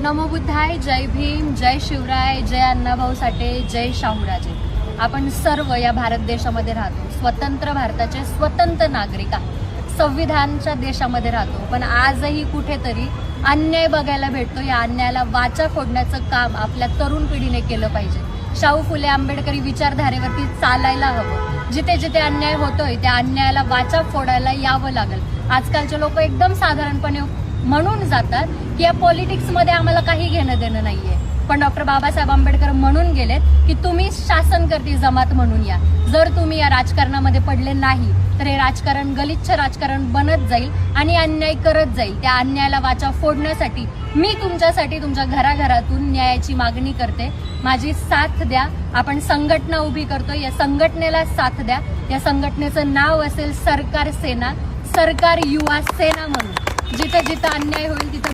नमोबुद्धाय जय भीम जय शिवराय जय अण्णाभाऊ साठे जय शाहूराजे. आपण सर्व या भारत देशामध्ये राहतो. स्वतंत्र भारताचे स्वतंत्र नागरिक आहोत. संविधानच्या देशामध्ये राहतो. पण आजही कुठेतरी अन्याय बघायला भेटतो. या अन्यायाला वाचा फोडण्याचं काम आपल्या तरुण पिढीने केलं पाहिजे. शाहू फुले आंबेडकरी विचारधारेवरती चालायला हवं. जिथे जिथे अन्याय होतोय त्या अन्यायाला वाचा फोडायला यावं लागेल. आजकालचे लोक एकदम साधारणपणे म्हणून जातात की या पॉलिटिक्समध्ये आम्हाला काही घेणं देणं नाहीये. पण डॉक्टर बाबासाहेब आंबेडकर म्हणून गेलेत की तुम्ही शासन करती जमात म्हणून या. जर तुम्ही या राजकारणामध्ये पडले नाही तर हे राजकारण गलिच्छ राजकारण बनत जाईल आणि अन्याय करत जाईल. त्या अन्यायाला वाचा फोडण्यासाठी मी तुमच्यासाठी तुमच्या घराघरातून न्यायाची मागणी करते. माझी साथ द्या. आपण संघटना उभी करतो या संघटनेला साथ द्या. या संघटनेचं नाव असेल सरकार सेना. सरकार युवा सेना म्हणून. जिथं जिथं अन्याय होईल तिथं